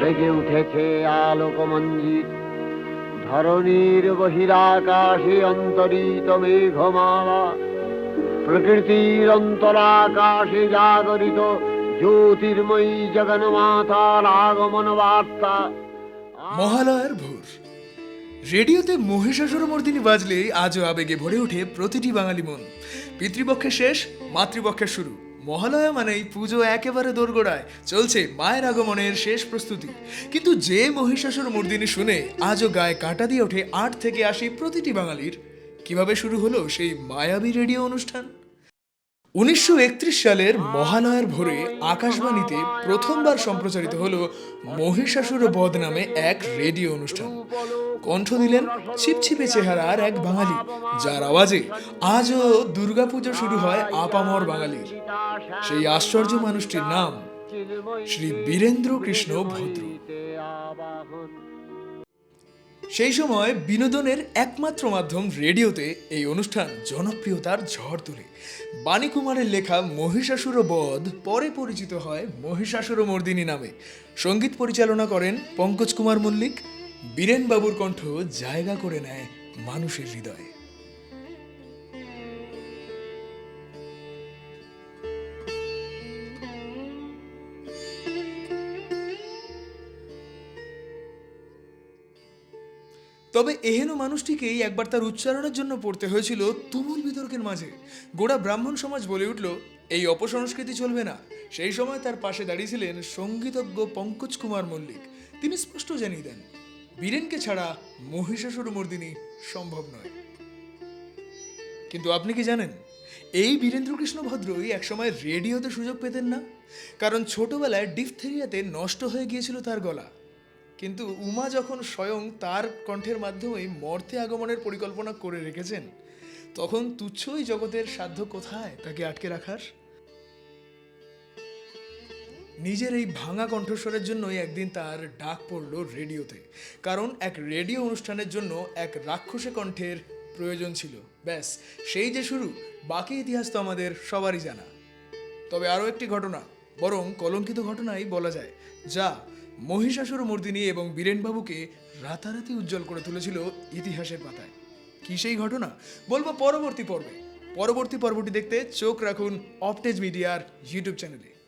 জেগে উঠেছে আলোকমঞ্জিত ধরণীর বহিরাকাশে অন্তরিত মেঘমালা। প্রকৃতির অন্তরাকাশে জাগরিত জ্যোতির্ময়ী জগন্মাতার আগমন বার্তা। মহালয়ার ভোর। রেডিওতে মহিষাসুর মর্দিনী বাজলে আজও আবেগে ভরে ওঠে প্রতিটি বাঙালি মন। পিতৃপক্ষের শেষ, মাতৃপক্ষের শুরু। মহালয়া মানেই পুজো একেবারে দোরগোড়ায়, চলছে মায়ের আগমনের শেষ প্রস্তুতি। কিন্তু যে মহিষাসুর মর্দিনী শুনে আজও গায়ে কাঁটা দিয়ে ওঠে আট থেকে আশি প্রতিটি বাঙালির, কীভাবে শুরু হলো সেই মায়াবী রেডিও অনুষ্ঠান? উনিশশো একত্রিশ সালের মহালয়ার ভোরে আকাশবাণীতে প্রথমবার সম্প্রচারিত হলো মহিষাসুর বধ নামে এক রেডিও অনুষ্ঠান। কণ্ঠ দিলেন ছিপছিপে চেহারার এক বাঙালি, যার আওয়াজে আজও দুর্গাপুজো শুরু হয় আপামর বাঙালির। সেই আশ্চর্য মানুষটির নাম শ্রী বীরেন্দ্র কৃষ্ণ ভদ্র। সেই সময় বিনোদনের একমাত্র মাধ্যম রেডিওতে এই অনুষ্ঠান জনপ্রিয়তার ঝড় তোলে। বাণীকুমারের লেখা মহিষাসুর বধ পরে পরিচিত হয় মহিষাসুর মর্দিনী নামে। সংগীত পরিচালনা করেন পঙ্কজ কুমার মল্লিক। বীরেনবাবুর কণ্ঠ জায়গা করে নেয় মানুষের হৃদয়ে। তবে এহেন মানুষটিকেই একবার তার উচ্চারণের জন্য পড়তে হয়েছিল তুমুল বিতর্কের মাঝে। গোড়া ব্রাহ্মণ সমাজ বলে উঠল, এই অপসংস্কৃতি চলবে না। সেই সময় তার পাশে দাঁড়িয়েছিলেন সঙ্গীতজ্ঞ পঙ্কজ কুমার মল্লিক। তিনি স্পষ্ট জানিয়ে দেন, বীরেনকে ছাড়া মহিষাসুর মর্দিনী সম্ভব নয়। কিন্তু আপনি কি জানেন, এই বীরেন্দ্রকৃষ্ণ ভদ্রই একসময় রেডিওতে সুযোগ পেতেন না? কারণ ছোটবেলায় ডিফথেরিয়াতে নষ্ট হয়ে গিয়েছিল তার গলা। কিন্তু উমা যখন স্বয়ং তার কণ্ঠের মাধ্যমেই মর্তে আগমনের পরিকল্পনা করে রেখেছেন, তখন তুচ্ছই জগতের সাধ্য কোথায় তাকে আটকে রাখার? নিজের এই ভাঙা কণ্ঠস্বরের জন্যই একদিন তার ডাক পড়ল রেডিওতে, কারণ এক রেডিও অনুষ্ঠানের জন্য এক রাক্ষসে কণ্ঠের প্রয়োজন ছিল। ব্যাস, সেই যে শুরু, বাকি ইতিহাস তো আমাদের সবারই জানা। তবে আরও একটি ঘটনা, বরং কলঙ্কিত ঘটনাই বলা যায়। যা মহিষাসুর মর্দিনী এবং বীরেনবাবুকে রাতারাতি উজ্জ্বল করে তুলেছিল ইতিহাসের পাতায়। কি সেই ঘটনা? বলব পরবর্তী পর্বে। পরবর্তী পর্বটি দেখতে চোখ রাখুন অপটেজ মিডিয়ার ইউটিউব চ্যানেলে